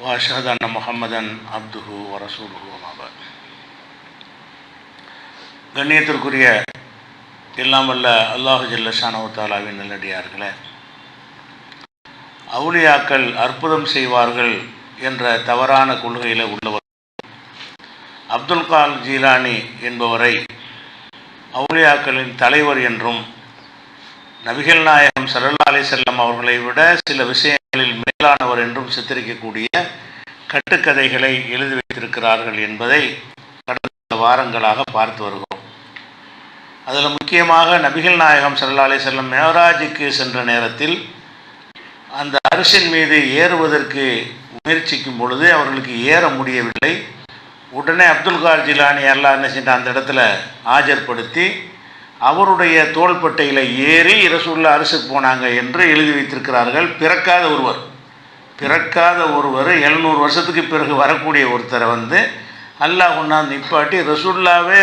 وأشهد أن محمدا عبده ورسوله وما بعد கண்ணியத்திற்குரிய எல்லாம் வல்ல அல்லாஹு ஜல்ல ஷானவு தாலாவின் நல்லடியார்களே அவுலியாக்கள் அற்புதம் செய்வார்கள் என்ற தவறான கொள்கையில் உள்ளவர் அப்துல் கால் ஜீலானி என்பவரை அவுலியாக்களின் தலைவர் என்றும் நபிகள் நாயகம் சல்லல்லா அலி செல்லம் அவர்களை விட சில விஷயங்களில் மேலானவர் என்றும் சித்தரிக்கக்கூடிய கட்டுக்கதைகளை எழுதி வைத்திருக்கிறார்கள் என்பதை கடந்த வாரங்களாக பார்த்து வருகிறோம். அதில் முக்கியமாக நபிகள் நாயகம் சல்லாலே செல்லம் மேவராஜுக்கு சென்ற நேரத்தில் அந்த அரசின் மீது ஏறுவதற்கு முயற்சிக்கும் பொழுது அவர்களுக்கு ஏற முடியவில்லை. உடனே அப்துல் கார் ஜிலானி எல்லாம் என்ன செஞ்ச அந்த இடத்துல ஆஜர்படுத்தி அவருடைய தோள்பட்டையில் ஏறி இரசுள்ள அரசுக்கு போனாங்க என்று எழுதி வைத்திருக்கிறார்கள். பிறக்காத ஒருவர். பிறக்காத ஒருவர் எழுநூறு வருஷத்துக்கு பிறகு வரக்கூடிய ஒருத்தரை வந்து அல்லாஹ் கொண்டாந்து நிப்பாட்டி ரசுல்லாவே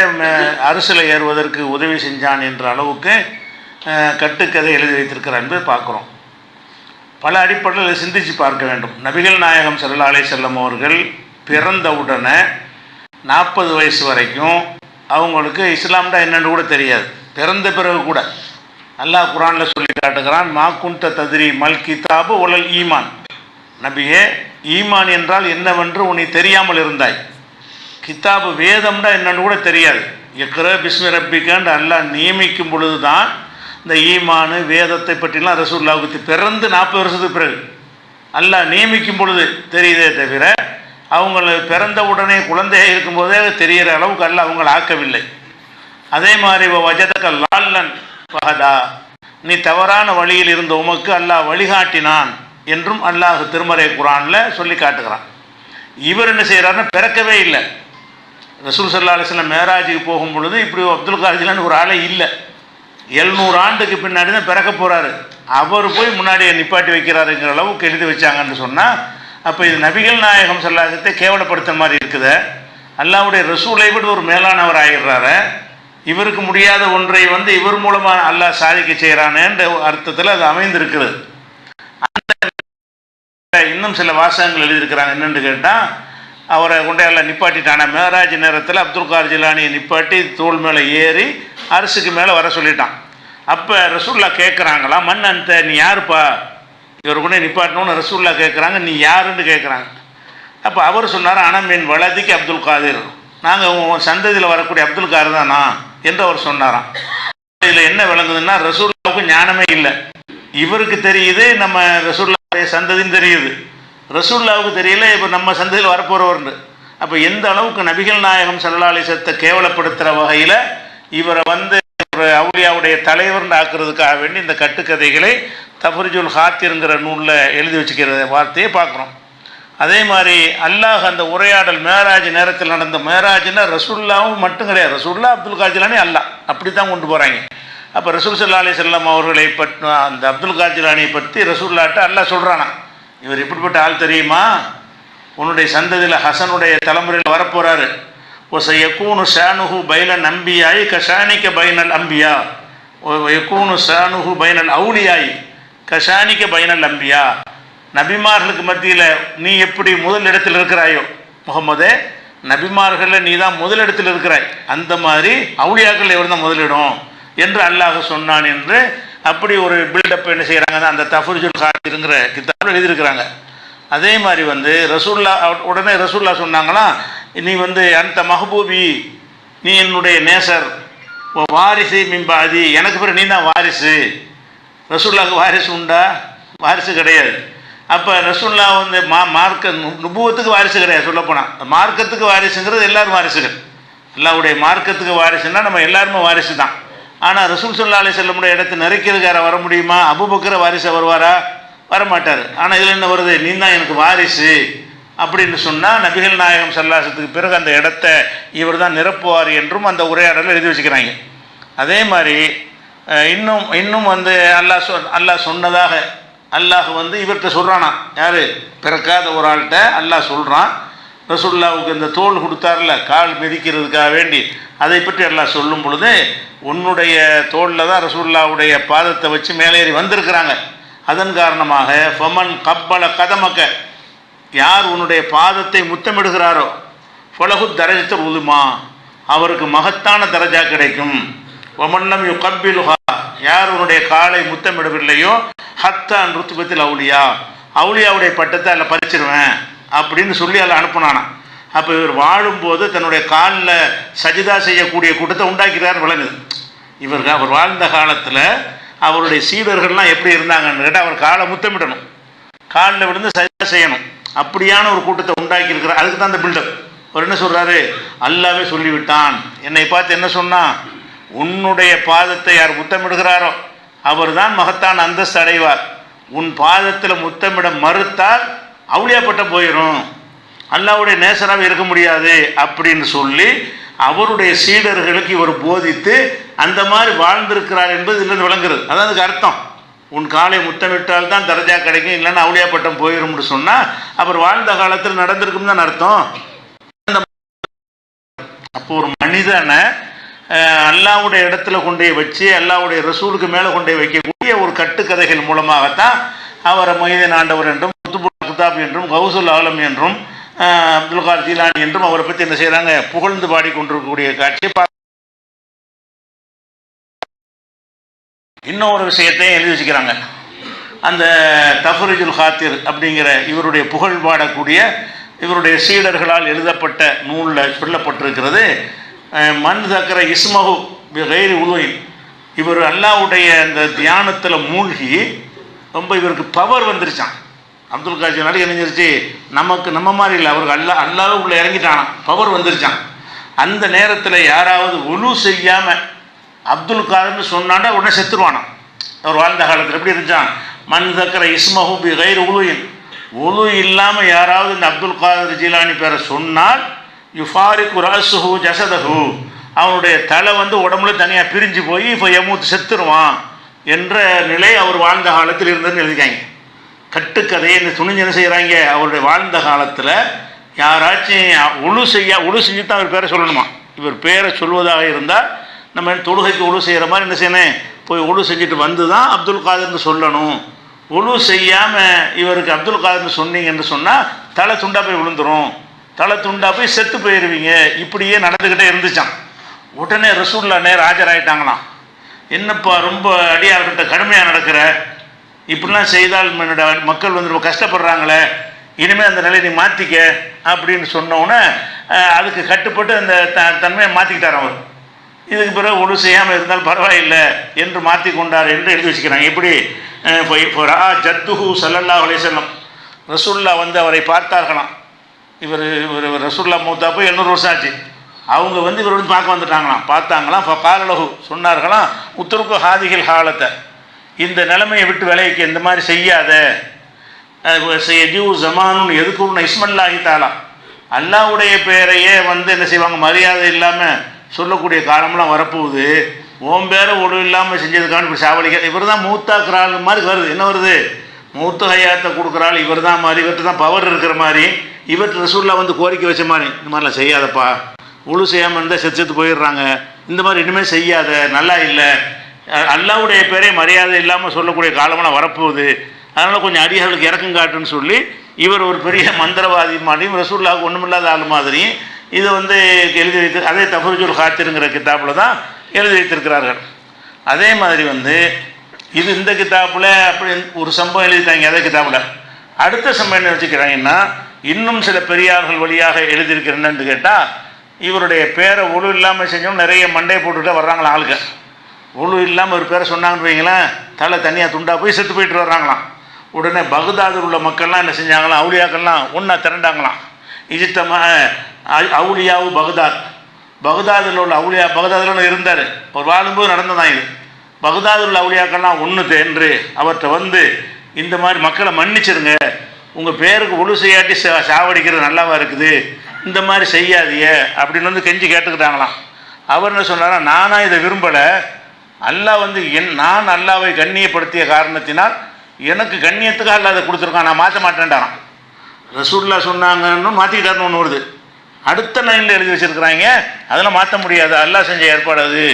அரசில் ஏறுவதற்கு உதவி செஞ்சான் என்ற அளவுக்கு கட்டுக்கதை எழுதி வைத்திருக்கிறார் என்பதை பார்க்குறோம். பல அடிப்படையில் சிந்தித்து பார்க்க வேண்டும். நபிகள் நாயகம் ஸல்லல்லாஹு செல்லம் அவர்கள் பிறந்தவுடனே நாற்பது வயசு வரைக்கும் அவங்களுக்கு இஸ்லாம்டா என்னென்று கூட தெரியாது. பிறந்த பிறகு கூட. அல்லாஹ் குரானில் சொல்லி காட்டுகிறான் மா குண்ட ததிரி மல் கிதாபு உலல் ஈமான். நபியே ஈமான் என்றால் என்னவென்று உன்னை தெரியாமல் இருந்தாய். கிதாபு வேதம்னா என்னன்னு கூட தெரியாது. எக்கர பிஸ்மி ரப்பிக்காண்டு அல்லாஹ் நியமிக்கும் பொழுது தான் இந்த ஈமானு வேதத்தை பற்றிலாம் ரசூல்லாவுக்கு பிறந்து நாற்பது வருஷத்துக்கு பிறகு அல்லாஹ் நியமிக்கும் பொழுது தெரியுதே தவிர அவங்கள பிறந்த உடனே குழந்தையாக இருக்கும்போதே தெரிகிற அளவுக்கு அல்ல அவங்கள ஆக்கவில்லை. அதே மாதிரி வஜதக லால்லன் பகதா நீ தவறான வழியில் இருந்த உமக்கு அல்லாஹ் வழிகாட்டினான். என்றும் அல்லாஹ் திருமறை குரானில் சொல்லி காட்டுகிறான். இவர் என்ன செய்கிறாருன்னா பிறக்கவே இல்லை. ரசூல் சல்லா அலிஸ்லாம் மேராஜுக்கு போகும் பொழுது இப்படி அப்துல் காஜிலான்னு ஒரு ஆளே இல்லை. எழுநூறு ஆண்டுக்கு பின்னாடி தான் பிறக்க போகிறாரு அவர் போய் முன்னாடியே நிப்பாட்டி வைக்கிறாருங்கிற அளவுக்கு எழுதி வச்சாங்கன்னு சொன்னால் அப்போ இது நபிகள் நாயகம் சொல்லாதத்தை கேவலப்படுத்த மாதிரி இருக்குது. அல்லாவுடைய ரசூலை விட ஒரு மேலானவர் ஆகிடுறாரு இவருக்கு முடியாத ஒன்றை வந்து இவர் மூலமாக அல்லாஹ் சாதிக்க செய்கிறானேன்ற அர்த்தத்தில் அது அமைந்திருக்கிறது. இன்னும் சில வாசகங்கள் எழுதியிருக்கிறாங்க. என்னென்னு கேட்டால் அவரை கொண்டே எல்லாம் மேராஜ் நேரத்தில் அப்துல் கார் ஜிலானியை நிப்பாட்டி தோல் மேலே ஏறி அரசுக்கு மேலே வர சொல்லிட்டான். அப்போ ரசூல்லா கேட்குறாங்களா மண் அந்த நீ யாருப்பா? இவர் கூட நிப்பாட்டணும்னு ரசூல்லா கேட்குறாங்க நீ யாருன்னு கேட்குறாங்க அப்போ அவர் சொன்னார் அனமின் வலதிக்கு அப்துல் காதிர். நாங்கள் உன் சந்ததியில் வரக்கூடிய அப்துல் கார் தானா? என்று அவர் சொன்னாராம். இதில் என்ன விளங்குதுன்னா ரசூல்லாவுக்கு ஞானமே இல்லை. இவருக்கு தெரியுது நம்ம ரசூல்லா சந்ததின்னு தெரியுது. ரசூல்லாவுக்கு தெரியல இப்போ நம்ம சந்ததியில் வரப்போகிறவர்னு அப்போ எந்த அளவுக்கு நபிகள் நாயகம் சல்லாலிசத்தை கேவலப்படுத்துகிற வகையில் இவரை வந்து ஒரு அவுலியாவுடைய தலைவர்னு ஆக்குறதுக்காக வேண்டி இந்த கட்டுக்கதைகளை தஃபரிஜுல் ஹாத்திருங்கிற நூலில் எழுதி வச்சுக்கிற வார்த்தையை பார்க்குறோம். அதே மாதிரி அல்லாஹ் அந்த உரையாடல் மேராஜ் நேரத்தில் நடந்த மேராஜ்னா ரசூல்லாவும் மட்டும் கிடையாது. ரசூல்லா அப்துல் காஜிலானே அல்லா அப்படி தான் கொண்டு போகிறாங்க அப்போ ரசூல் அலி செல்லம் அவர்களை பற்றி அந்த அப்துல் காஜிலானியை பற்றி ரசூல்லாட்ட அல்ல சொல்கிறானா இவர் இப்படிப்பட்ட ஆள் தெரியுமா? உன்னுடைய சந்ததியில் ஹசனுடைய தலைமுறையில் வரப்போகிறாரு ஒச யக்கூனு ஷானுஹு பைனல் அம்பியாய் கஷானிக்க பைனல் அம்பியா. ஓ யக்கூனு ஷானுஹு பைனல் அவுளியாய் கஷானிக்க பைனல் அம்பியா. நபிமார்களுக்கு மத்தியில் நீ எப்படி முதல் இடத்தில் இருக்கிறாயோ முகமதே நபிமார்களில் நீ தான் முதலிடத்தில் இருக்கிறாய். அந்த மாதிரி அவுளியாக்கள் இவர் தான் முதலிடம். என்று அல்லாஹ் சொன்னான் என்று அப்படி ஒரு பில்டப் என்ன செய்கிறாங்க அந்த தஃபுர்ஜுல் காத்திருங்கிற கித்தாபில் எழுதியிருக்கிறாங்க. அதே மாதிரி வந்து ரசூல்லா உடனே ரசூல்லா சொன்னாங்களாம் நீ வந்து அந்த மஹபூபி நீ என்னுடைய நேசர். வாரிசு மிம்பாதி எனக்கு பிறகு நீ தான் வாரிசு. ரசூல்லாவுக்கு வாரிசு உண்டா? வாரிசு கிடையாது. அப்போ ரசூல்லா வந்து மா மார்க்க நுபுவத்துக்கு வாரிசு கிடையாது சொல்லப்போனால் மார்க்கத்துக்கு வாரிசுங்கிறது எல்லாரும் வாரிசுகள். அல்லாவுடைய மார்க்கத்துக்கு வாரிசுன்னா நம்ம எல்லாருமே வாரிசு தான் ஆனால் ரசூல் சொல்லா அலி செல்லமுடைய இடத்தை நெருக்கிறதுக்கார வர முடியுமா? அபுபக்கர வாரிசை வருவாரா வரமாட்டார். ஆனால் இதில் என்ன வருது? நீ தான் எனக்கு வாரிசு. அப்படின்னு சொன்னால் நபிகள் நாயகம் சல்லாசத்துக்கு பிறகு அந்த இடத்த இவர் தான் நிரப்புவார் என்றும் அந்த உரையாடலில் எழுதி வச்சுக்கிறாங்க. அதே மாதிரி இன்னும் இன்னும் வந்து அல்லாஹ் சொ அல்லாஹ் சொன்னதாக அல்லாஹ் வந்து இவர்கிட்ட சொல்கிறானா யார்? பிறக்காத ஒரு ஆள்கிட்ட அல்லாஹ் சொல்கிறான் ரசுல்லாவுக்கு இந்த தோல் கொடுத்தார்ல கால் மிதிக்கிறதுக்காக வேண்டி அதை பற்றி எல்லாம் சொல்லும் பொழுது உன்னுடைய தோளில் தான் ரசுல்லாவுடைய பாதத்தை வச்சு மேலேறி வந்திருக்கிறாங்க. அதன் காரணமாக ஃபமன் கப்பல கதமக்க யார் உன்னுடைய பாதத்தை முத்தமிடுகிறாரோ ஃபலகு தரஜத்தை உதுமா அவருக்கு மகத்தான தரஜா கிடைக்கும். ஒமன்னம் யு கப்பிலுஹா யார் உன்னுடைய காலை முத்தமிடவில்லையோ ஹத்தான் ருத்துபத்தில் அவுலியா அவுலியாவுடைய பட்டத்தை அதில் பறிச்சிருவேன். அப்படின்னு சொல்லி அதில் அனுப்புனானா அப்போ இவர் வாழும்போது தன்னுடைய காலில் சஜிதா செய்யக்கூடிய கூட்டத்தை உண்டாக்கிறார் விளங்குது இவருக்கு அவர் வாழ்ந்த காலத்தில் அவருடைய சீடர்கள்லாம் எப்படி இருந்தாங்கன்னு கேட்டால் அவர் காலை முத்தமிடணும். காலில் விழுந்து சஜிதா செய்யணும். அப்படியான ஒரு கூட்டத்தை உண்டாக்கி இருக்கிறார் அதுக்கு தான் அந்த பில்டப் அவர் என்ன சொல்கிறாரு அல்லாவே சொல்லிவிட்டான். என்னை பார்த்து என்ன சொன்னான் உன்னுடைய பாதத்தை யார் முத்தமிடுகிறாரோ அவர் தான் மகத்தான் அந்தஸ்து அடைவார். உன் பாதத்தில் முத்தமிட மறுத்தால் அவுளியாப்பட்டம் போயிடும் அல்லாவுடைய நேசராக இருக்க முடியாது அப்படின்னு சொல்லி அவருடைய சீடர்களுக்கு இவர் போதித்து அந்த மாதிரி வாழ்ந்திருக்கிறார் என்பது இல்லைன்னு விளங்குறது. அதான் அதுக்கு அர்த்தம். உன் காலை முத்தமிட்டால் தான் தரஜா கிடைக்கும் இல்லைன்னா அவுளியா பட்டம் போயிடும்னு சொன்னால் அவர் வாழ்ந்த காலத்தில் நடந்திருக்கும் தான் அர்த்தம். அப்போ ஒரு மனிதனை அல்லாவுடைய இடத்துல கொண்டு போய் வச்சு அல்லாவுடைய ரசூலுக்கு மேலே கொண்டு போய் வைக்கக்கூடிய ஒரு கட்டுக்கதைகள் மூலமாகத்தான் அவரை மனிதன் ஆண்டவர் என்றும் குத்துபுல் என்றும் கௌசுல் ஆலம் என்றும் அப்துல் கார் ஜீலானி என்றும் அவரை பற்றி என்ன செய்கிறாங்க புகழ்ந்து பாடிக்கொண்டிருக்கக்கூடிய காட்சியை பார்க்க இன்னொரு விஷயத்தையும் எழுதி வச்சுக்கிறாங்க. அந்த தஃபரிஜுல் ஹாத்திர் அப்படிங்கிற இவருடைய புகழ் பாடக்கூடிய இவருடைய சீடர்களால் எழுதப்பட்ட நூலில் சொல்லப்பட்டிருக்கிறது மண் மன் தக்கர இஸ்மஹு கைரி உலுயின் இவர் அல்லாவுடைய அந்த தியானத்தில் மூழ்கி ரொம்ப இவருக்கு பவர் வந்துருச்சான் அப்துல் காஜினால இணைஞ்சிருச்சு நமக்கு நம்ம மாதிரி இல்லை. அவருக்கு அல்லா அல்லாவே உள்ள இறங்கிட்டானாம் பவர் வந்துருச்சான் அந்த நேரத்தில் யாராவது ஒலு செய்யாமல் அப்துல் காதர்னு சொன்னாண்டா உடனே செத்துருவானான் அவர் வாழ்ந்த காலத்தில் எப்படி இருந்துச்சான் மண் தக்கர இஸ்மஹு பி கைர் உலுயின். உலு இல்லாமல் யாராவது இந்த அப்துல் காதர் ஜீலானி பேரை சொன்னால் யுஃபாரிக் ராசுஹு ஜசதஹு அவனுடைய தலை வந்து உடம்புல தனியாக பிரிஞ்சு போய் இப்போ எமூத்து செத்துருவான் என்ற நிலை அவர் வாழ்ந்த காலத்தில் இருந்ததுன்னு எழுதிக்காங்க கட்டுக்கதையை இந்த துணிஞ்சு என்ன செய்கிறாங்க அவருடைய வாழ்ந்த காலத்தில் யாராச்சும் உழு செய்ய உழு செஞ்சு தான் அவர் பேரை சொல்லணுமா? இவர் பேரை சொல்வதாக இருந்தால் நம்ம தொழுகைக்கு உழு செய்கிற மாதிரி என்ன செய்யணும்? போய் உழு செஞ்சுட்டு வந்து தான் அப்துல் காதர்னு சொல்லணும். உழு செய்யாமல் இவருக்கு அப்துல் காதர்னு சொன்னீங்கன்னு சொன்னால் தலை துண்டா போய் விழுந்துரும். தலை துண்டா போய் செத்து போயிடுவீங்க இப்படியே நடந்துக்கிட்டே இருந்துச்சான் உடனே ரசூல்லானே ஆஜராயிட்டாங்களாம். என்னப்பா ரொம்ப அடியார்கிட்ட கடுமையாக நடக்கிற? இப்படிலாம் செய்தால் என்னோட மக்கள் வந்து ரொம்ப கஷ்டப்படுறாங்களே இனிமேல் அந்த நிலையை நீ மாற்றிக்க அப்படின்னு சொன்னோன்னே அதுக்கு கட்டுப்பட்டு அந்த த தன்மையை மாற்றிக்கிட்டார் அவர். இதுக்கு பிறகு ஒன்று செய்யாமல் இருந்தால் பரவாயில்லை என்று மாற்றி கொண்டார் என்று எழுதி வச்சுக்கிறாங்க. எப்படி? இப்போ ரா ஜத்துஹு சல்லல்லா அலிசல்லம் ரசுல்லா வந்து அவரை பார்த்தார்களாம். இவர் இவர் ரசுல்லா மூத்தா போய் எண்ணூறு வருஷம் ஆச்சு. அவங்க வந்து இவர் வந்து பார்க்க வந்துட்டாங்களாம். பார்த்தாங்களாம். காலலகு சொன்னார்களாம் உத்தருக்கு ஹாதிகள் ஹாலத்தை. இந்த நிலைமையை விட்டு விலைக்கு இந்த மாதிரி செய்யாத எஜிவு ஜமானுன்னு எதுக்குன்னு இஸ்மல்லாஹி தாலா? அல்லாவுடைய பேரையே வந்து என்ன செய்வாங்க? மரியாதை இல்லாமல் சொல்லக்கூடிய காலம்லாம் வரப்போகுது. ஓம் பேரை ஒழுவு இல்லாமல் செஞ்சதுக்கான இப்படி சாவளிக்க இவர் தான் மூத்தாக்குறாள் மாதிரி வருது. என்ன வருது? மூத்த ஹயாத்தை கொடுக்குறாள். இவர் தான் மாதிரி இவர்கிட்ட தான் பவர் இருக்கிற மாதிரி இவர்கிட்ட ரசூல்லா வந்து கோரிக்கை வச்ச மாதிரி. இந்த மாதிரிலாம் செய்யாதப்பா. உழு செய்யாமல் இருந்தால் செத்து செத்து போயிடுறாங்க. இந்த மாதிரி இனிமேல் செய்யாத நல்லா இல்லை. அல்லாவுடைய பேரே மரியாதை இல்லாமல் சொல்லக்கூடிய காலமெல்லாம் வரப்போகுது அதனால் கொஞ்சம் அடியார்களுக்கு இறக்கம் காட்டுன்னு சொல்லி இவர் ஒரு பெரிய மந்திரவாதி மாதிரியும் ரசூல்லாவுக்கு ஒன்றுமில்லாத ஆள் மாதிரியும் இதை வந்து எழுதி வைத்து அதே தஃபர்ஜுல் ஹாத்திருங்கிற கித்தாப்பில் தான் எழுதி வைத்திருக்கிறார்கள் அதே மாதிரி வந்து இது இந்த கித்தாப்பில் அப்படி ஒரு சம்பவம் எழுதிட்டாங்க அதே கித்தாப்பில். அடுத்த சம்பவம் என்ன வச்சுக்கிறாங்கன்னா இன்னும் சில பெரியார்கள் வழியாக எழுதியிருக்கிறேன்னு கேட்டால் இவருடைய பேரை ஒழு இல்லாமல் செஞ்சோம் நிறைய மண்டையை போட்டுக்கிட்டே வர்றாங்களா ஆளுங்க. ஒழு இல்லாமல் ஒரு பேரை சொன்னாங்கன்னு வைங்களேன் தலை தனியாக துண்டாக போய் செத்து போயிட்டு வர்றாங்களாம். உடனே பகதாதில் உள்ள மக்கள்லாம் என்ன செஞ்சாங்களாம் அவுளியாக்கள்லாம் ஒன்றா திரண்டாங்களாம். இஜித்தமா அவுளியாவு பகுதாத். பகுதாதில் உள்ள அவுளியா பகதாதில் இருந்தார். ஒரு வாழும்போது நடந்ததான் இது. பகதாதில் உள்ள அவுளியாக்கள்லாம் ஒன்று தேன்று அவர்கிட்ட வந்து இந்த மாதிரி மக்களை மன்னிச்சிருங்க. உங்கள் பேருக்கு ஒழு செய்யாட்டி சா- சாவடிக்கிறது நல்லாவா இருக்குது? இந்த மாதிரி செய்யாதிய அப்படின்னு வந்து கெஞ்சி கேட்டுக்கிட்டாங்களாம். அவர் என்ன சொன்னாரா நானாக இதை விரும்பலை. அல்லாஹ் வந்து என் நான் அல்லாவை கண்ணியப்படுத்திய காரணத்தினால் எனக்கு கண்ணியத்துக்காக அல்லாத கொடுத்துருக்கான். நான் மாற்ற மாட்டேன்டாரான் ரசூல்லா சொன்னாங்கன்னு மாற்றிக்கிட்டாருன்னு ஒன்று வருது. அடுத்த லைனில் எழுதி வச்சிருக்கிறாங்க. அதெல்லாம் மாற்ற முடியாது. அல்லாஹ் செஞ்ச ஏற்பாடு அது.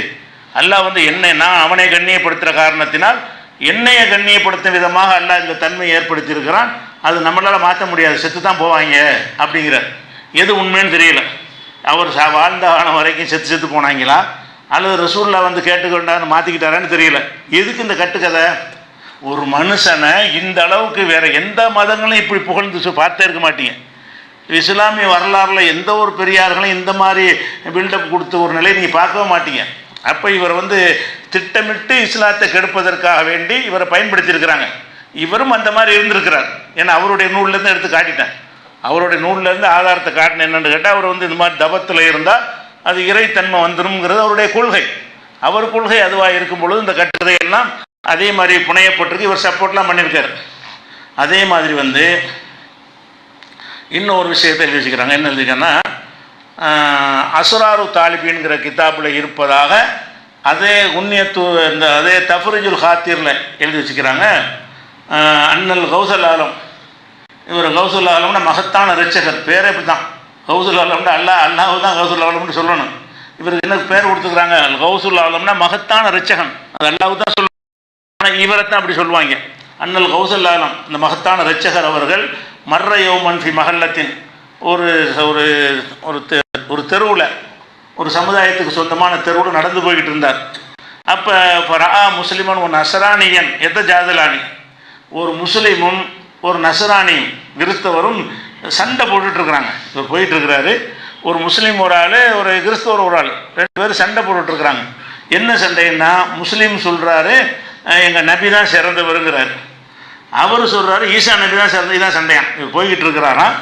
அல்லாஹ் வந்து என்னை நான் அவனை கண்ணியப்படுத்துகிற காரணத்தினால் என்னைய கண்ணியப்படுத்தும் விதமாக அல்லாஹ் இந்த தன்மையை ஏற்படுத்தியிருக்கிறான். அது நம்மளால் மாற்ற முடியாது. செத்து தான் போவாங்க அப்படிங்கிறார். எது உண்மைன்னு தெரியல. அவர் சா வாழ்ந்த காலம் வரைக்கும் செத்து செத்து போனாங்களா? அல்லது ரசூல்லா வந்து கேட்டுக்கொண்டான்னு மாற்றிக்கிட்டாரான்னு தெரியல. எதுக்கு இந்த கட்டுக்கதை? ஒரு மனுஷனை இந்த அளவுக்கு வேறு எந்த மதங்களும் இப்படி புகழ்ந்து பார்த்தே இருக்க மாட்டீங்க. இஸ்லாமிய வரலாறில் எந்த ஒரு பெரியார்களும் இந்த மாதிரி பில்டப் கொடுத்த ஒரு நிலையை நீங்கள் பார்க்கவே மாட்டீங்க. அப்போ இவர் வந்து திட்டமிட்டு இஸ்லாத்தை கெடுப்பதற்காக வேண்டி இவரை பயன்படுத்தியிருக்கிறாங்க. இவரும் அந்த மாதிரி இருந்திருக்கிறார். ஏன்னா அவருடைய நூல்லேருந்து எடுத்து காட்டிட்டேன் அவருடைய நூல்லேருந்து ஆதாரத்தை காட்டினேன் என்னென்னு கேட்டால் அவர் வந்து இந்த மாதிரி தபத்தில் இருந்தால் அது இறைத்தன்மை வந்துடும்ங்கிறது அவருடைய கொள்கை. அவர் கொள்கை அதுவாக இருக்கும் பொழுது இந்த கட்டுரையெல்லாம் அதே மாதிரி புனையப்பட்டிருக்கு. இவர் சப்போர்ட்லாம் பண்ணியிருக்காரு. அதே மாதிரி வந்து இன்னும் ஒரு விஷயத்தை எழுதி வச்சுக்கிறாங்க. என்ன எழுதிக்கன்னா அசுராரு தாலிபின்கிற கிதாபில் இருப்பதாக அதே உன்னியத்து இந்த அதே தஃபரிஜுல் ஹாத்திரில் எழுதி வச்சுக்கிறாங்க. அண்ணல் கௌசல் ஆலம். இவர் கௌசல் ஆலம்னா மகத்தான ரிச்சகர் பேரே இப்படி தான் கௌசுல் ஆலம்னா அல்லா அல்லாஹ் தான் கௌசுல் ஆலம்னு சொல்லணும். இவருக்கு என்ன பேர் கொடுத்துக்கிறாங்க கௌசுல் ஆலம்னா மகத்தான ரிச்சகன் அது அல்லாஹ் தான் சொல்லணும். ஆனால் இவரை தான் அப்படி சொல்லுவாங்க. அண்ணல் கௌசல் ஆலம் இந்த மகத்தான ரச்சகர் அவர்கள் மர்ர யோமன்ஃபி மகல்லத்தின் ஒரு ஒரு ஒரு தெ ஒரு தெருவில் ஒரு சமுதாயத்துக்கு சொந்தமான தெருவில் நடந்து போய்கிட்டு இருந்தார். அப்போ ரா முஸ்லிமன் ஒரு நசரானியன் எத்த ஜாதலானி? ஒரு முஸ்லீமும் ஒரு நசரானியும் கிறிஸ்தவரும் சண்டை போட்டுட்டு இருக்கிறாங்க இவர் போயிட்டு இருக்கிறாரு ஒரு முஸ்லீம் ஒரு ஆள் ஒரு கிறிஸ்தவர் ஒரு ஆள். ரெண்டு பேரும் சண்டை போட்டுட்டு இருக்கிறாங்க என்ன சண்டைன்னா முஸ்லீம் சொல்கிறாரு எங்கள் நபி தான் சிறந்தவருங்கிறாரு. அவர் சொல்கிறாரு ஈசா நபி தான் சிறந்த இதான் சண்டையாம். இவர் போய்கிட்டு இருக்கிறாராம்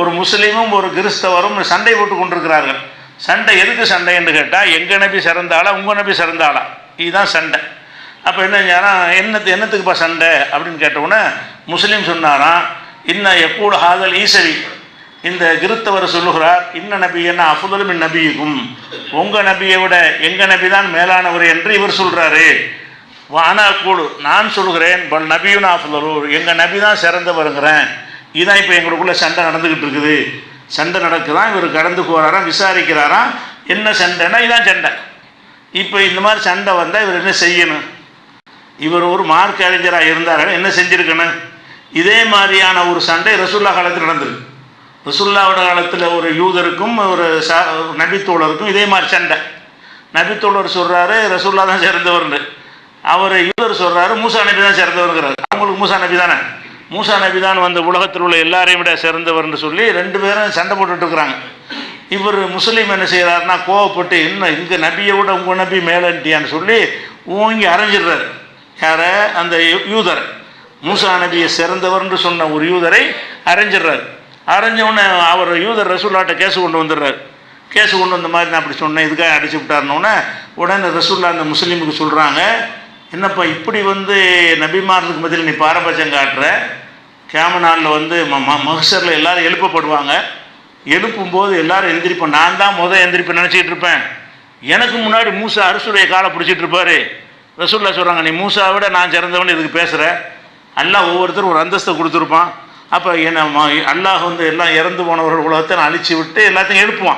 ஒரு முஸ்லீமும் ஒரு கிறிஸ்தவரும் சண்டை போட்டு கொண்டிருக்கிறார்கள். சண்டை எதுக்கு சண்டைன்னு கேட்டால் எங்கள் நபி சிறந்தாளா உங்கள் நபி சிறந்தாளா? இதுதான் சண்டை. அப்போ என்ன செஞ்சாராம் என்னத்து என்னத்துக்குப்பா சண்டை? அப்படின்னு கேட்டவுடனே முஸ்லீம் சொன்னாராம் இன்ன எப்பூட ஹாதல் ஈசவி. இந்த கிறித்தவர் சொல்லுகிறார் இன்ன நபி என்ன அஃபுதலும் நபியுக்கும் உங்கள் நபியை விட எங்கள் நபி தான் மேலானவர் என்று இவர் சொல்கிறாரு வானா கூடு நான் சொல்கிறேன் பல் நபியும் ஆஃபுதலூர் எங்கள் நபி தான் சிறந்தவருங்கிறேன். இதான் இப்போ எங்களுக்குள்ளே சண்டை நடந்துக்கிட்டு இருக்குது. சண்டை நடக்குதான் இவர் கடந்து போகிறாராம் விசாரிக்கிறாராம் என்ன சண்டைன்னா இதான் சண்டை. இப்போ இந்த மாதிரி சண்டை வந்தால் இவர் என்ன செய்யணும்? இவர் ஒரு மார்க் அறிஞராக இருந்தார்கள் என்ன செஞ்சுருக்கணும்? இதே மாதிரியான ஒரு சண்டை ரசுல்லா காலத்தில் நடந்திருக்கு ரசுல்லாவோட காலத்தில் ஒரு யூதருக்கும் ஒரு சா நபித்தோழருக்கும் இதே மாதிரி சண்டை. நபித்தோழர் சொல்கிறாரு ரசுல்லா தான் சிறந்தவர்னு அவர் யூதர் சொல்கிறாரு மூசா நபி தான் சிறந்தவருங்கிறார் அவங்களுக்கு மூசா நபி தானே? மூசா நபி தான் வந்து உலகத்தில் உள்ள எல்லாரையும் விட சிறந்தவர்னு சொல்லி ரெண்டு பேரும் சண்டை போட்டுட்ருக்குறாங்க இவர் முஸ்லீம் என்ன செய்கிறாருன்னா கோவப்பட்டு இன்னும் இங்கே நபியை விட உங்கள் நபி மேலன்ட்டியான்னு சொல்லி ஓங்கி அரைஞ்சிடுறாரு. யார? அந்த யூதரை. மூசா நபியை சிறந்தவர்னு சொன்ன ஒரு யூதரை அரைஞ்சிடுறாரு. அரைஞ்சவுடனே அவர் யூதர் ரசூல்லாட்ட கேஸ் கொண்டு வந்துடுறாரு. கேஸ் கொண்டு வந்த மாதிரி நான் அப்படி சொன்னேன் இதுக்காக அடிச்சு விட்டாருனோடனே உடனே ரசூல்லா அந்த முஸ்லீமுக்கு சொல்கிறாங்க என்னப்பா இப்படி வந்து நபிமார்களுக்கு பதில் நீ பாரபட்சம் காட்டுற? கேம நாளில் வந்து ம ம மகசரில் எல்லோரும் எழுப்பப்படுவாங்க. எழுப்பும்போது எல்லோரும் எந்திரிப்பேன் நான் தான் முதல் எந்திரிப்பேன் நினச்சிட்டு இருப்பேன். எனக்கு முன்னாடி மூசா அரசுடைய காலை பிடிச்சிட்டு இருப்பார். ரசூல்லா சொல்கிறாங்க நீ மூசாவை விட நான் சிறந்தவன் இதுக்கு பேசுகிறேன் அல்லாஹ் ஒவ்வொருத்தரும் ஒரு அந்தஸ்தை கொடுத்துருப்பான். அப்போ என்ன ம- அல்லாஹ் வந்து எல்லாம் இறந்து போனவர்கள் உலகத்தை நான் அழிச்சு விட்டு எல்லாத்தையும் எழுப்புவான்.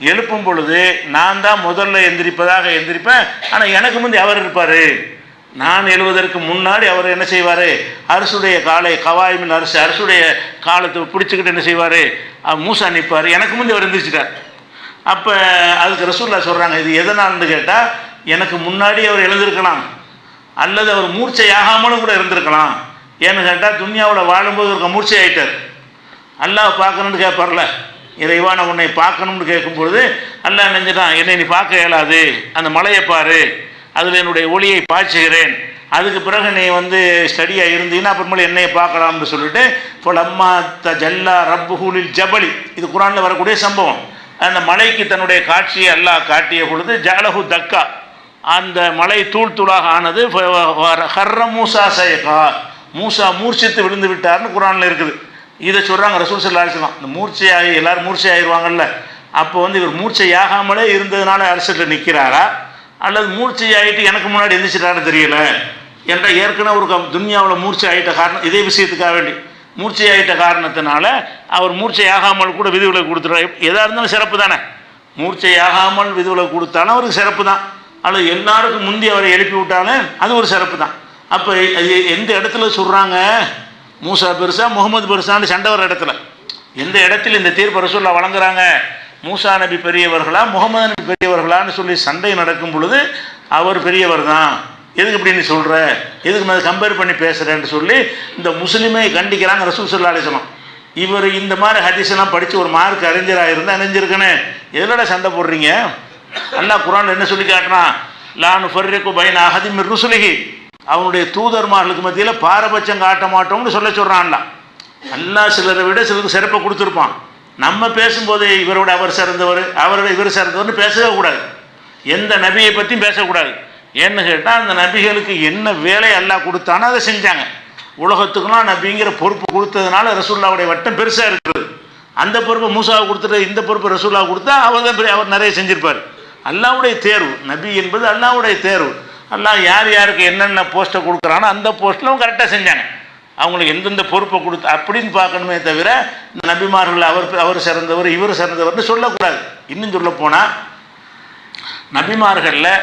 எழுப்பும் பொழுது நான் தான் முதல்ல எந்திரிப்பதாக எந்திரிப்பேன். ஆனால் எனக்கு முந்தி அவர் இருப்பார். நான் எழுவதற்கு முன்னாடி அவர் என்ன செய்வார்? அரசுடைய காலை கவாயமின் அரசு அரசுடைய காலத்தை பிடிச்சிக்கிட்டு என்ன செய்வார்? மூசா நிற்பார் எனக்கு முந்தி அவர் எந்திரிச்சிட்டார். அப்போ அதுக்கு ரசூல்லா சொல்கிறாங்க இது எதனால்னு கேட்டால் எனக்கு முன்னாடி அவர் எழுந்திருக்கலாம். அல்லது அவர் மூர்ச்சையாகாமலும் கூட இருந்திருக்கலாம். ஏன்னு கேட்டால் துன்யாவில் வாழும்போது இருக்க மூர்ச்சி ஆகிட்டார் அல்லாஹ் பார்க்கணும்னு கேட்பார்ல இறைவா நான் உன்னை பார்க்கணும்னு கேட்கும்பொழுது அல்லா நினைஞ்சிட்டான் என்னை நீ பார்க்க இயலாது. அந்த மலையை பாரு. அதில் என்னுடைய ஒளியை பாய்ச்சுகிறேன். அதுக்கு பிறகு நீ வந்து ஸ்டடியாக இருந்தீங்கன்னா அப்புறமேல என்னையை பார்க்கலாம்னு சொல்லிட்டு இப்போ அம்மா த ஜல்லா ரப்புஹூலில் ஜபலி. இது குரானில் வரக்கூடிய சம்பவம். அந்த மலைக்கு தன்னுடைய காட்சியை அல்லாஹ் காட்டிய பொழுது ஜலஹு தக்கா. அந்த மலை தூள் தூளாக ஆனது ஃப- ஹர்ர மூசா சயகா மூசா மூர்ச்சித்து விழுந்து விட்டார்னு குரானில் இருக்குது. இதை சொல்கிறாங்க ரசூல் சல்லா இந்த மூர்ச்சையாகி எல்லாரும் மூர்ச்சை ஆயிடுவாங்கல்ல அப்போ வந்து இவர் மூர்ச்சையாகாமலே இருந்ததுனால அரசியலில் நிற்கிறாரா அல்லது மூர்ச்சையாகிட்டு எனக்கு முன்னாடி எந்திரிச்சிட்டாரு தெரியல? என்ற ஏற்கனவே ஒரு துன்யாவில் மூர்ச்சை ஆகிட்ட காரணம் இதே விஷயத்துக்காக வேண்டி. மூர்ச்சை ஆகிட்ட காரணத்தினால அவர் மூர்ச்சையாகாமல் கூட விதிவிலை கொடுத்துருவார். எதாக இருந்தாலும் சிறப்பு தானே? மூர்ச்சையாகாமல் விதிவிலை கொடுத்தாலும் அவருக்கு சிறப்பு தான். அல்லது எல்லாருக்கும் முந்தி அவரை எழுப்பி விட்டாலும் அது ஒரு சிறப்பு தான். அப்போ எந்த இடத்துல சொல்கிறாங்க மூசா பெருசா முகமது பெருசான்னு சண்டை வர இடத்துல. எந்த இடத்துல இந்த தீர்ப்பு ரசூல்லா வழங்குறாங்க? மூசா நபி பெரியவர்களா முகமது நபி பெரியவர்களான்னு சொல்லி சண்டை நடக்கும் பொழுது அவர் பெரியவர் தான். எதுக்கு இப்படி நீ சொல்கிற எதுக்கு நான் கம்பேர் பண்ணி பேசுகிறேன்னு சொல்லி இந்த முஸ்லீமை கண்டிக்கிறாங்க ரசூல் சொல்லா அலிசலம் இவர் இந்த மாதிரி ஹதீஸ்லாம் படித்து ஒரு மார்க் அறிஞராக இருந்தால் நினைஞ்சிருக்கனே எதிலோட சண்டை போடுறீங்க? அண்ணா குரான் என்ன சொல்லி காட்டினா லானு ஃபர்ரிக்கு பைன் அஹதிமிர் ருசுலிகி அவனுடைய தூதர்மார்களுக்கு மத்தியில் பாரபட்சம் காட்ட மாட்டோம்னு சொல்ல சொல்கிறான்ல நல்லா சிலரை விட சிலருக்கு சிறப்பை கொடுத்துருப்பான். நம்ம பேசும்போது இவரோட அவர் சிறந்தவர் அவரோட இவர் சிறந்தவர்னு பேசவே கூடாது. எந்த நபியை பற்றியும் பேசக்கூடாது. ஏன்னு கேட்டால் அந்த நபிகளுக்கு என்ன வேலை எல்லாம் கொடுத்தானோ அதை செஞ்சாங்க. உலகத்துக்குலாம் நபிங்கிற பொறுப்பு கொடுத்ததுனால ரசூல்லாவுடைய வட்டம் பெருசாக இருக்குது. அந்த பொறுப்பை மூசாவை கொடுத்துட்டு இந்த பொறுப்பை ரசூல்லா கொடுத்தா அவர் தான் அவர் நிறைய செஞ்சிருப்பார். அல்லாவுடைய தேர்வு நபி என்பது அல்லாவுடைய தேர்வு. எல்லாம் யார் யாருக்கு என்னென்ன போஸ்ட்டை கொடுக்குறானோ அந்த போஸ்ட்டில் அவங்க கரெக்டாக செஞ்சாங்க. அவங்களுக்கு எந்தெந்த பொறுப்பை கொடுத்து அப்படின்னு பார்க்கணுமே தவிர இந்த நபிமார்கள் அவர் அவர் சிறந்தவர் இவர் சிறந்தவர்னு சொல்லக்கூடாது. இன்னும் சொல்ல போனால் நபிமார்களில்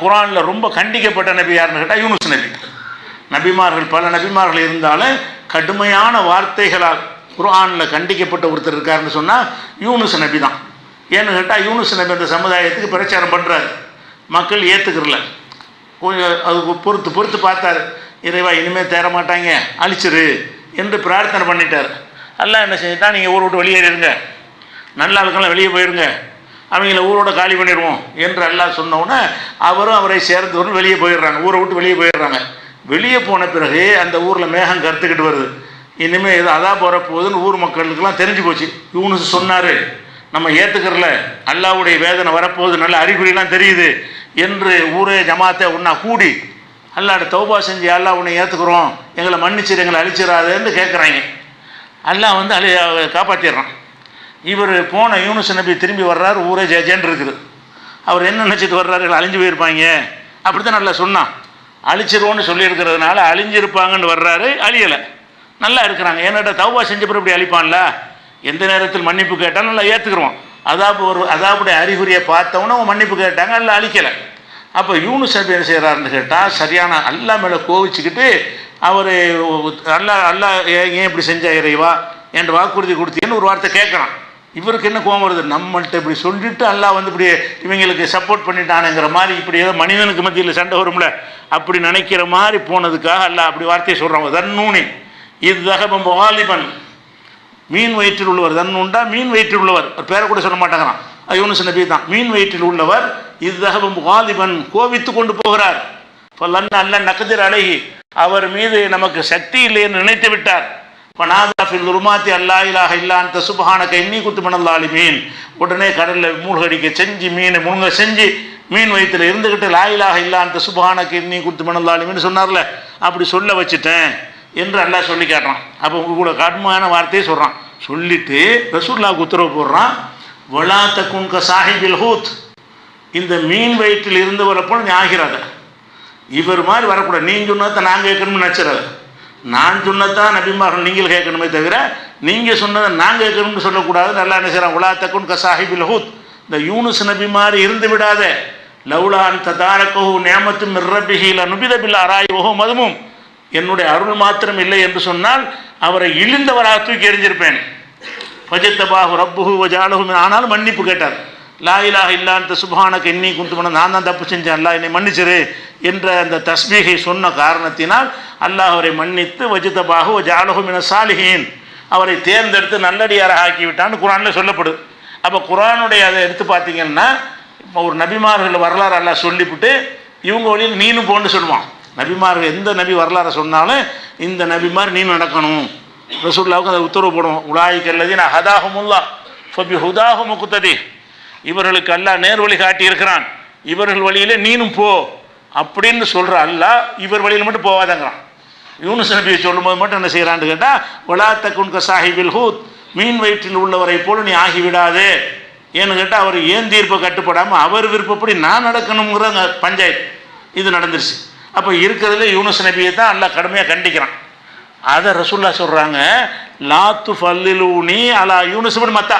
குரானில் ரொம்ப கண்டிக்கப்பட்ட நபி யாருன்னு கேட்டால் யூனுஸ் நபி. நபிமார்கள் பல நபிமார்கள் இருந்தாலும் கடுமையான வார்த்தைகளால் குரானில் கண்டிக்கப்பட்ட ஒருத்தர் இருக்காருன்னு சொன்னால் யூனுஸ் நபி தான் ஏன்னு கேட்டால் யூனுஸ் நபி அந்த சமுதாயத்துக்கு பிரச்சாரம் பண்ணுறாரு மக்கள் ஏற்றுக்கிறல கொஞ்சம் அது பொறுத்து பொறுத்து பார்த்தார். இறைவா இனிமேல் தேர மாட்டாங்க அழிச்சிரு என்று பிரார்த்தனை பண்ணிட்டார். எல்லாம் என்ன செஞ்சுட்டா நீங்கள் ஊரை விட்டு வெளியேறிடுங்க நல்ல ஆளுக்கெல்லாம் வெளியே போயிருங்க. அவங்கள ஊரோட காலி பண்ணிடுவோம் என்று எல்லாம் சொன்னோன்னே அவரும் அவரை சேர்ந்தவரும் வெளியே போயிடுறாங்க. ஊரை விட்டு வெளியே போயிடுறாங்க. வெளியே போன பிறகு அந்த ஊரில் மேகம் கருத்துக்கிட்டு வருது. இனிமேல் இது அதான் போகிற போகுதுன்னு ஊர் மக்களுக்கெல்லாம் தெரிஞ்சு போச்சு. யூனுஸ் சொன்னார் நம்ம ஏற்றுக்கிறல அல்லாவுடைய வேதனை வரப்போகுது நல்ல அறிகுறிலாம் தெரியுது. என்று ஊரே ஜமாத்தை ஒன்றா கூடி அல்லாட தௌபா செஞ்சு அல்லா உன்னை ஏற்றுக்குறோம் எங்களை மன்னிச்சிரு எங்களை அழிச்சிடாதேன்னு கேட்குறாங்க எல்லாம் வந்து அழி காப்பாற்றிடுறான் இவர் போன யூனுஸ் நபி திரும்பி வர்றார் ஊரே ஜெஜேன்னு இருக்குது. அவர் என்ன நினச்சிட்டு வர்றாரு எங்களை அழிஞ்சு போயிருப்பாங்க. அப்படி தான் நல்லா சொன்னான். அழிச்சிருவோன்னு சொல்லியிருக்கிறதுனால அழிஞ்சிருப்பாங்கன்னு வர்றாரு அழியலை. நல்லா இருக்கிறாங்க. ஏன்னாட்ட தௌபா செஞ்சப்பறம் இப்படி அழிப்பான்ல? எந்த நேரத்தில் மன்னிப்பு கேட்டாலும் நல்லா ஏற்றுக்குருவோம் அதாப்பு ஒரு அதாப்புடைய அறிகுறியை பார்த்தவொன்னே அவன் மன்னிப்பு கேட்டாங்க அல்ல அழிக்கலை. அப்போ யூனுஸ் என்ன செய்கிறாருன்னு கேட்டால் சரியான அல்லா மேலே கோவிச்சுக்கிட்டு அவர் அல்லா அல்லா ஏன் ஏன் இப்படி செஞ்ச இறைவா? என் வாக்குறுதி கொடுத்தீங்கன்னு ஒரு வார்த்தை கேட்குறான். இவருக்கு என்ன கோவம் வருது? நம்மள்ட்ட இப்படி சொல்லிட்டு அல்லாஹ் வந்து இப்படி இவங்களுக்கு சப்போர்ட் பண்ணிட்டானுங்கிற மாதிரி இப்படி ஏதோ மனிதனுக்கு மத்தியில் சண்டை வரும்ல அப்படி நினைக்கிற மாதிரி போனதுக்காக அல்லாஹ் அப்படி வார்த்தையை சொல்கிறாங்க தன்னூனி இது தகபம் வாலிபன் மீன் வயிற்றில் உள்ளவர். உண்டா? மீன் வயிற்றில் உள்ளவர். ஒரு பேரை கூட சொல்ல மாட்டாங்களாம். அது யூனுஸ் நபி தான். மீன் வயிற்றில் உள்ளவர் இது வாலிபன் கோவித்து கொண்டு போகிறார். பல்லன் அல்ல நக்கதிர் அழகி. அவர் மீது நமக்கு சக்தி இல்லை என்று நினைத்து விட்டார். பனாதாஃபில் உருமாத்தி அல்லா இலாக இல்லான் சுபஹானக்க இன்னி குத்து மணல்லாளி மீன் உடனே கடலில் மூழ்கடிக்க செஞ்சு மீனை முழுங்க செஞ்சு மீன் வயிற்றில் இருந்துக்கிட்டு லாயிலாக இல்லான் சுபஹானக்க இன்னி குத்து மணல்லாளி மீன் சொன்னார்ல. அப்படி சொல்ல வச்சுட்டேன். என்று அல்லாஹ் சொல்லி காட்டுறான். அப்போ கூட கடுமையான வார்த்தையை சொல்கிறான் சொல்லிவிட்டு ரசூல்லாவுக்கு உத்தரவு போடுறான். வலா தக்குன்க சாஹிபில் ஹூத். இந்த மீன் வயிற்றில் இருந்து போல் நீ ஆகிறாத. இவர் மாதிரி வரக்கூடாது. நீ சொன்னதை நான் கேட்கணும்னு நினச்சிடாத. நான் சொன்னதான் நபிமார்கள் நீங்கள் கேட்கணுமே தவிர நீங்கள் சொன்னதை நான் கேட்கணும்னு சொல்லக்கூடாது நல்லா என்ன செய்கிறான் உலா தக்குன் க சாஹிபில் ஹூத். இந்த யூனுஸ் நபி மாதிரி இருந்து விடாத. லவுலான் ததாரக்கோ நேமத்தும் மிர்ரபிஹில நுபிதபில் அராயுவோ மதுமும். என்னுடைய அருள் மாத்திரம் இல்லை என்று சொன்னால் அவரை இழிந்தவராக தூக்கி எறிஞ்சிருப்பேன். பஜத்தபாஹு ரப்புஹு வஜாலஹு ஆனாலும் மன்னிப்பு கேட்டார். லாயிலாக இலாஹ இல்லாந்த சுபானக்கு இன்னி குந்துமன நான் தான் தப்பு செஞ்சேன் அல்லாஹ் என்னை மன்னிச்சிரு என்ற அந்த தஸ்மீகை சொன்ன காரணத்தினால் அல்லாஹ் அவரை மன்னித்து வஜிதபாகு ஜாலஹு மின சாலிஹீன் அவரை தேர்ந்தெடுத்து நல்லடியாராக ஆக்கிவிட்டான்னு குரானில் சொல்லப்படுது. அப்போ குரானுடைய அதை எடுத்து பார்த்தீங்கன்னா இப்போ ஒரு நபிமார்கள் வரலாறு அல்லாஹ் சொல்லிவிட்டு இவங்க வழியில் நீனும் போன்னு சொல்லுவான். நபிமார்கள் எந்த நபி வரலாறை சொன்னாலும் இந்த நபி மாதிரி நீ நடக்கணும். ரசூல்லாவுக்கு அதை உத்தரவு போடுவோம். உலாய்க்கல்லதி நான் ஹதாஹமுல்லா ஃபபி ஹுதாஹு குத்ததி இவர்களுக்கு அல்லாஹ் நேர் வழி காட்டி இருக்கிறான் இவர்கள் வழியிலே நீனும் போ அப்படின்னு சொல்கிற அல்லாஹ் இவர் வழியில் மட்டும் போவாதங்கிறான். யூனுஸ் நபியை சொல்லும்போது மட்டும் என்ன செய்கிறான்னு கேட்டால் ஒலாத்தக்குன்க சாஹிபில் ஹூத் மீன் வயிற்றில் உள்ளவரை போல நீ ஆகிவிடாதே. ஏன்னு கேட்டால் அவர் ஏன் தீர்ப்பை கட்டுப்படாமல் அவர் விருப்பப்படி நான் நடக்கணுங்கிற பஞ்சாயத்து. இது நடந்துருச்சு. அப்போ இருக்கிறதுல யூனுஸ் நபியை தான் எல்லாம் கடுமையாக கண்டிக்கிறான். அதை ரசூல்லா சொல்கிறாங்க லாத்து ஃபல்லிலூனி அலா யூனுஸ்பின் மத்தா.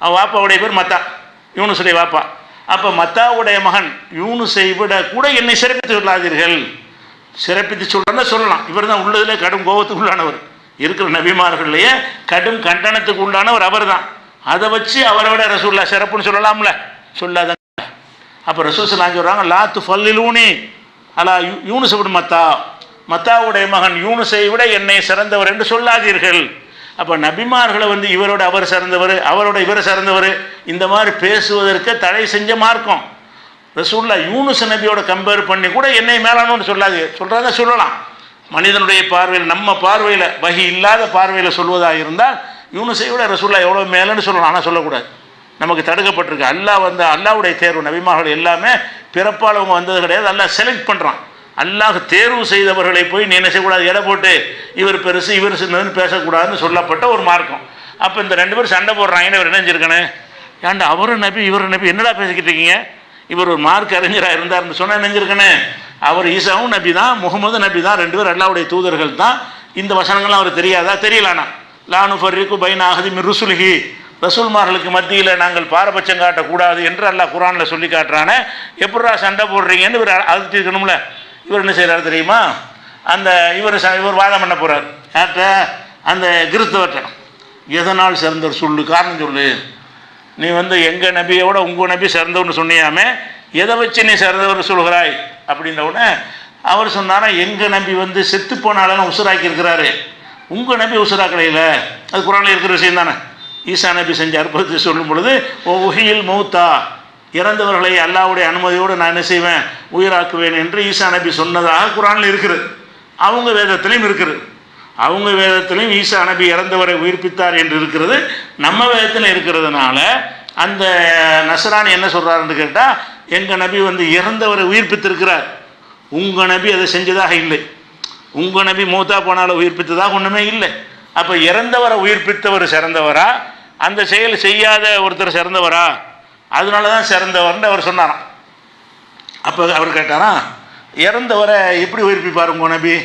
அவன் வாப்பாவுடைய பேர் மத்தா யூனுஸுடைய வாப்பா. அப்போ மத்தாவுடைய மகன் யூனுஸை விட கூட என்னை சிறப்பித்து சொல்லாதீர்கள். சிறப்பித்து சொல்கிறதா சொல்லலாம். இவர் தான் உள்ளதிலே கடும் கோபத்துக்கு உள்ளானவர் இருக்கிற நபிமார்கள்லையே கடும் கண்டனத்துக்கு உள்ளானவர் அவர் தான். அதை வச்சு அவரை விட ரசூல்லா சிறப்புன்னு சொல்லலாம்ல. சொல்லாத அப்போ ரசூல் சொல்கிறாங்க லாத்து ஃபல்லிலூனி அலா யூ யூனுஸ் மத்தா மத்தாவுடைய மகன் யூனுஸை விட என்னை சிறந்தவர் என்று சொல்லாதீர்கள். அப்போ நபிமார்களை வந்து இவரோட அவர் சிறந்தவர் அவரோட இவர் சிறந்தவர் இந்த மாதிரி பேசுவதற்கு தடை செஞ்ச மார்க்கம். ரசூல்லா யூனுஸ் நபியோட கம்பேர் பண்ணி கூட என்னை மேலானோன்னு சொல்லாது. சொல்கிறத சொல்லலாம். மனிதனுடைய பார்வையில் நம்ம பார்வையில் வகி இல்லாத பார்வையில் சொல்வதாக இருந்தால் யூனுஸை விட ரசூல்லா எவ்வளோ மேலேன்னு சொல்லலாம். ஆனால் சொல்லக்கூடாது. நமக்கு தடுக்கப்பட்டிருக்கு. அல்லாஹ் வந்து அல்லாவுடைய தேர்வு நபிமார்கள் எல்லாமே பிறப்பால் அவங்க வந்தது கிடையாது. அல்லாஹ் செலக்ட் பண்ணுறான் அல்லாஹ் தேர்வு செய்தவர்களை போய் நீ என்ன செய்யக்கூடாது? எடை போட்டு இவர் பெருசு இவர் சின்னதுன்னு பேசக்கூடாதுன்னு சொல்லப்பட்ட ஒரு மார்க்கம். அப்போ இந்த ரெண்டு பேரும் சண்டை போடுறாங்கன்னு இவர் நினைஞ்சிருக்கணும் ஏன்டா அவரும் நபி இவரும் நபி என்னடா பேசிக்கிட்டு இருக்கீங்க? இவர் ஒரு மார்க் அறிஞராக இருந்தார்னு சொன்னால் நினைஞ்சிருக்கனே அவர் ஈசாவும் நபி தான் முகமது நபி தான் ரெண்டு பேரும் அல்லாவுடைய தூதர்கள் தான். இந்த வசனங்கள்லாம் அவர் தெரியாதா? தெரியலானா லானு ஃபர்ரிக்கு பைன் ஆகதி மிருசுலுகி ரசூல்மார்களுக்கு மத்தியில் நாங்கள் பாரபட்சம் காட்டக்கூடாது என்று அல்லாஹ் குரானில் சொல்லி காட்டுறானே. எப்படா சண்டை போடுறீங்கன்னு இவர் அழுத்தி இருக்கணும்ல. இவர் என்ன செய்கிறாரு தெரியுமா? அந்த இவர் ச இவர் வாதம் பண்ண போகிறார் யார்கிட்ட? அந்த கிறிஸ்தவர்கிட்ட. எதனால் சிறந்தவர் சொல்லு காரணம் சொல்லு. நீ வந்து எங்கள் நபியோட உங்கள் நபி சிறந்தவர்னு சொன்னியாமே எதை வச்சு நீ சிறந்தவர் சொல்கிறாய்? அப்படின்ன உடனே அவர் சொன்னாரா எங்கள் நம்பி வந்து செத்து போனாலும் உசுராக்கி இருக்கிறாரு. உங்கள் நம்பி உசுராக்கலையில். அது குரானில் இருக்கிற விஷயம் தானே. ஈசா நபி செஞ்ச அற்புதத்தை சொல்லும் பொழுது ஓ உஹியில் மௌத்தா இறந்தவர்களை அல்லாவுடைய அனுமதியோடு நான் என்ன செய்வேன்? உயிராக்குவேன் என்று ஈசா நபி சொன்னதாக குரானில் இருக்குது. அவங்க வேதத்திலையும் இருக்குது. அவங்க வேதத்திலையும் ஈசா நபி இறந்தவரை உயிர்ப்பித்தார் என்று இருக்கிறது. நம்ம வேதத்தில் இருக்கிறதுனால அந்த நசரானி என்ன சொல்கிறாருன்னு கேட்டால் எங்கள் நபி வந்து இறந்தவரை உயிர்ப்பித்திருக்கிறார். உங்கள் நபி அதை செஞ்சதாக இல்லை. உங்கள் நபி மூத்தா போனாலும் உயிர்ப்பித்ததாக ஒன்றுமே இல்லை. அப்போ இறந்தவரை உயிர்ப்பித்தவர் சிறந்தவரா? அந்த செயல் செய்யாத ஒருத்தர் சிறந்தவரா? அதனால தான் சிறந்தவர்னு அவர் சொன்னாராம். அப்போ அவர் கேட்டாராம் இறந்தவரை எப்படி உயிர்ப்பிப்பார் உங்கள் நபி?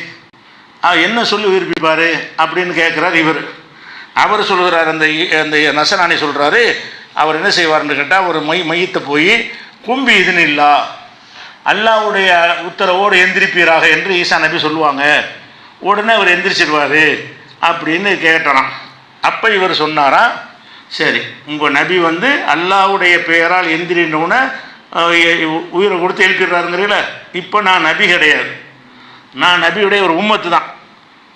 ஆ, என்ன சொல்லி உயிர்ப்பிப்பார்? அப்படின்னு கேட்குறார் இவர். அவர் சொல்கிறார் அந்த இ- அந்த நசனானி சொல்கிறாரு அவர் என்ன செய்வார்னு கேட்டால் ஒரு மை மையத்தை போய் கும்பி இதுன்னு இல்லா அல்லாவுடைய உத்தரவோடு எந்திரிப்பீராக என்று ஈசா நபி சொல்லுவாங்க. உடனே அவர் எந்திரிச்சிருவார். அப்படின்னு கேட்டாராம் அப்போ இவர் சொன்னாராம் சரி உங்கள் நபி வந்து அல்லாவுடைய பெயரால் எந்திரினவுடனே உயிரை கொடுத்து எழுப்பிடுறாருங்கிறீங்கள இப்போ நான் நபி கிடையாது. நான் நபியுடைய ஒரு உம்மத்து தான்.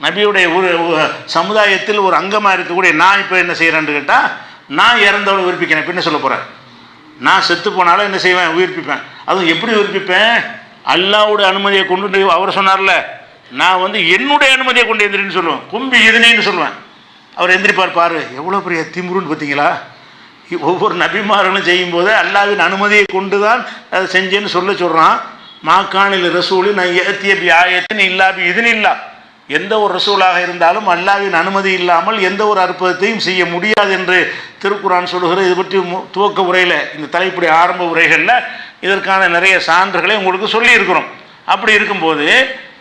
நபியுடைய ஒரு சமுதாயத்தில் ஒரு அங்கமாக இருக்கக்கூடிய நான் இப்போ என்ன செய்கிறேன்னு கேட்டால் நான் இறந்தவளை உயிர்ப்பிக்கிறேன். பின்ன என்ன சொல்ல போகிறேன் நான் செத்து போனாலும் என்ன செய்வேன்? உயிர்ப்பிப்பேன். அதுவும் எப்படி உயிர்ப்பிப்பேன்? அல்லாவுடைய அனுமதியை கொண்டு அவர் சொன்னார்ல நான் வந்து என்னுடைய அனுமதியை கொண்டு எந்திரின்னு சொல்லுவேன். கும்பி இதுனேன்னு சொல்லுவேன். அவர் எந்திரிப்பார் பாரு எவ்வளோ பெரிய திமுருன்னு பார்த்தீங்களா? ஒவ்வொரு நபிமார்களும் செய்யும்போது அல்லாவின் அனுமதியை கொண்டு தான் அதை செஞ்சேன்னு சொல்ல சொல்கிறான் மாக்கானில் ரசூலி நான் ஏத்திய பி ஆயத்தின் இல்லாபி இதுன்னு இல்லா எந்த ஒரு ரசூலாக இருந்தாலும் அல்லாவின் அனுமதி இல்லாமல் எந்த ஒரு அற்புதத்தையும் செய்ய முடியாது என்று திருக்குறான் சொல்லுகிற இது பற்றி மு- துவக்க உரையில் இந்த தலைப்புடைய ஆரம்ப உரைகளில் இதற்கான நிறைய சான்றுகளை உங்களுக்கு சொல்லியிருக்கிறோம். அப்படி இருக்கும்போது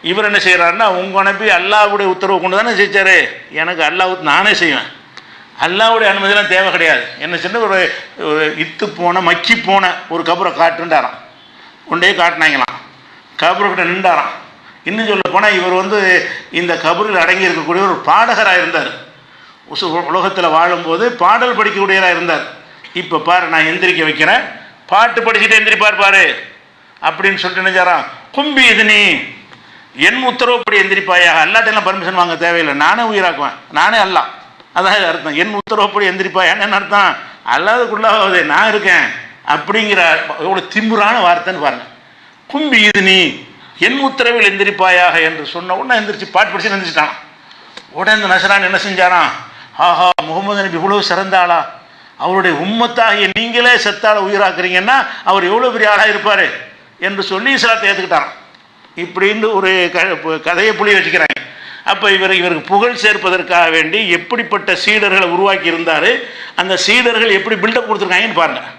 இவர் என்ன செய்கிறாருன்னா உங்கள் அனுப்பி அல்லாவுடைய உத்தரவு கொண்டு தானே செஞ்சார். எனக்கு அல்லாஹ் நானே செய்வேன். அல்லாவுடைய அனுமதிலாம் தேவை கிடையாது. என்ன சின்ன ஒரு இத்து போன மக்கி போன ஒரு கபரை காட்டுண்டாராம் கொண்டே காட்டினாங்களாம். கபர்கிட்ட நின்றாராம். இன்னும் சொல்ல போனால் இவர் வந்து இந்த கபரில் அடங்கி இருக்கக்கூடிய ஒரு பாடகராக இருந்தார். உசு உலகத்தில் வாழும்போது பாடல் படிக்கக்கூடியவராக இருந்தார். இப்போ பாரு நான் எந்திரிக்க வைக்கிறேன். பாட்டு படிச்சுட்டு எந்திரிப்பார் பாரு. அப்படின்னு சொல்லிட்டு நினைச்சாராம். கும்பி இது நீ என் உத்தரவுப்படி எந்திரிப்பாயாக? அல்லாட்டெல்லாம் பர்மிஷன் வாங்க தேவையில்லை. நானே உயிராக்குவேன். நானே அல்லா அதான் இது அர்த்தம். என் உத்தரவுப்படி எந்திரிப்பாயான்னு என்ன அர்த்தம்? அல்லாதுக்குள்ளாவது நான் இருக்கேன் அப்படிங்கிற எவ்வளோ திமுறான வார்த்தைன்னு பாருங்க. கும்பி இது நீ என் உத்தரவில் எந்திரிப்பாயாக என்று சொன்ன உடனே எந்திரிச்சு பாட்டு படிச்சு எந்திரிச்சிட்டான். உடனே இந்த நசரான் என்ன செஞ்சாராம்? ஆஹா முகமது நபி இவ்வளோ சிறந்தாளா அவருடைய உம்மத்தாகிய நீங்களே செத்தால உயிராக்குறீங்கன்னா அவர் எவ்வளோ பெரிய ஆளாக இருப்பார்? என்று சொல்லி இஸ்லாத்தை ஏற்றுக்கிட்டாரான் இப்படின்னு ஒரு க கதையை புளி வச்சுக்கிறாங்க அப்போ இவர் இவருக்கு புகழ் சேர்ப்பதற்காக வேண்டி எப்படிப்பட்ட சீடர்களை உருவாக்கி இருந்தார் அந்த சீடர்கள் எப்படி பில்டப் கொடுத்துருக்காங்கன்னு பாருங்கள்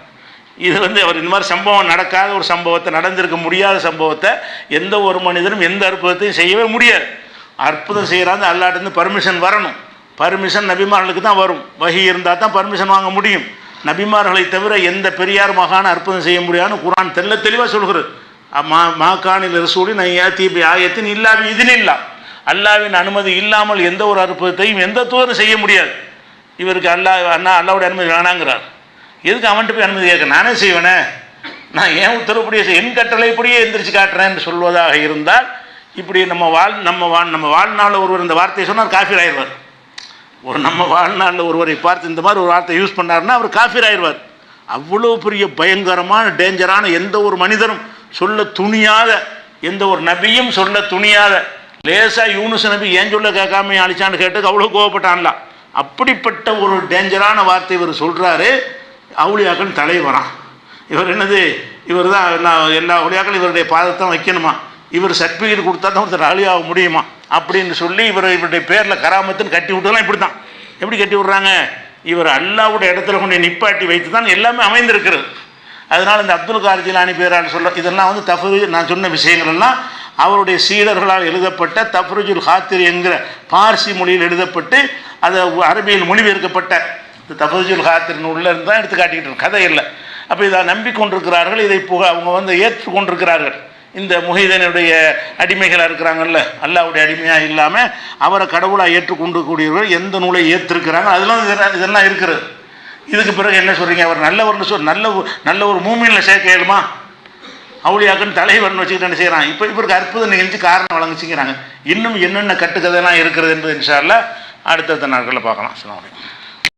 இது வந்து அவர் இந்த மாதிரி சம்பவம் நடக்காத ஒரு சம்பவத்தை நடந்திருக்க முடியாத சம்பவத்தை எந்த ஒரு மனிதனும் எந்த அற்புதத்தையும் செய்யவே முடியாது. அற்புதம் செய்கிறாங்க அல்லாட்டிருந்து பர்மிஷன் வரணும். பர்மிஷன் நபிமார்களுக்கு தான் வரும். வகி இருந்தால் தான் பர்மிஷன் வாங்க முடியும். நபிமார்களை தவிர எந்த பெரியார் மகான அற்புதம் செய்ய முடியாதுன்னு குரான் தெல்ல தெளிவாக சொல்கிறது மா மாக்கானில் ரசூலி நையா தீபி ஆயத்தின் இல்லாம இதில் இல்லா அல்லாவின் அனுமதி இல்லாமல் எந்த ஒரு அற்புதத்தையும் எந்த தூரம் செய்ய முடியாது. இவருக்கு அல்லா அண்ணா அல்லாவுடைய அனுமதி வேணாங்கிறார். எதுக்கு அவன்கிட்ட போய் அனுமதி கேட்க? நானே செய்வேனே. நான் ஏன் உத்தரவுப்படியே செய்- என் கட்டளைப்படியே எந்திரிச்சு காட்டுறேன்னு சொல்வதாக இருந்தால் இப்படி நம்ம வாழ் நம்ம வாழ் நம்ம வாழ்நாளில் ஒருவர் இந்த வார்த்தையை சொன்னால் காஃபீர் ஆயிடுவார். ஒரு நம்ம வாழ்நாளில் ஒருவரை பார்த்து இந்த மாதிரி ஒரு வார்த்தை யூஸ் பண்ணாருன்னா அவர் காஃபீர் ஆயிடுவார். அவ்வளோ பெரிய பயங்கரமான டேஞ்சரான எந்த ஒரு மனிதரும் சொல்ல துணியாத எந்த ஒரு நபியும் சொல்ல துணியாத. லேசா யூனுஸ் நபி ஏன் சொல்ல கேட்காம அழிச்சான்னு கேட்டு அவ்வளோ கோவப்பட்டான்லாம் அப்படிப்பட்ட ஒரு டேஞ்சரான வார்த்தை இவர் சொல்கிறாரு அவுளியாக்கள் தலைவரான் இவர் என்னது? இவர் தான் எல்லா எல்லா ஒளியாக்களும் இவருடைய பாதத்தை வைக்கணுமா? இவர் சர்டிஃபிகேட் கொடுத்தா தான் ஒருத்தர் அழியாக முடியுமா? அப்படின்னு சொல்லி இவர் இவருடைய பேரில் கராமத்துன்னு கட்டி விட்டுலாம் இப்படி தான் எப்படி கட்டி விட்றாங்க? இவர் அல்லாவுடைய இடத்துல கொண்டு நிப்பாட்டி வைத்து தான் எல்லாமே அமைந்திருக்கிறது. அதனால் இந்த அப்துல் கார் ஜிலானி பேரால் சொல்ல இதெல்லாம் வந்து தஃபரு நான் சொன்ன விஷயங்கள் எல்லாம் அவருடைய சீடர்களால் எழுதப்பட்ட தஃப்ருஜுல் ஹாத்திர் என்கிற பார்சி மொழியில் எழுதப்பட்டு அது அரபியில் மொழிபெயர்க்கப்பட்ட இந்த தஃபருஜுல் ஹாத்திர் நூலில் இருந்து தான் எடுத்து காட்டிக்கிட்டு கதை இல்லை. அப்போ இதை நம்பிக்கொண்டிருக்கிறார்கள் இதை புக அவங்க வந்து ஏற்றுக்கொண்டிருக்கிறார்கள். இந்த முஹிதனுடைய அடிமைகளாக இருக்கிறாங்கல்ல அல்லாவுடைய அடிமையாக இல்லாமல் அவரை கடவுளாக ஏற்றுக்கொண்டு கூடியவர்கள் எந்த நூலை ஏற்றிருக்கிறாங்க அதெல்லாம் இதெல்லாம் இதெல்லாம் இருக்கிறது. இதுக்கு பிறகு என்ன சொல்கிறீங்க அவர் நல்லவர்னு சொல் நல்ல ஒரு- நல்ல ஒரு மூமியில் சேர்க்க இயலுமா? அவளியாக்குன்னு தலைவர்னு வச்சுக்கிட்டு என்ன செய்கிறான் இப்போ இப்போ இருக்க அற்புதம் நிகழ்ச்சி காரணம் வழங்கிச்சுக்கிறாங்க இன்னும் என்னென்ன கட்டுக்கதைலாம் இருக்கிறது என்பது இன்ஷால்ல அடுத்தடுத்த நாட்களில் பார்க்கலாம். அஸ்ஸலாமு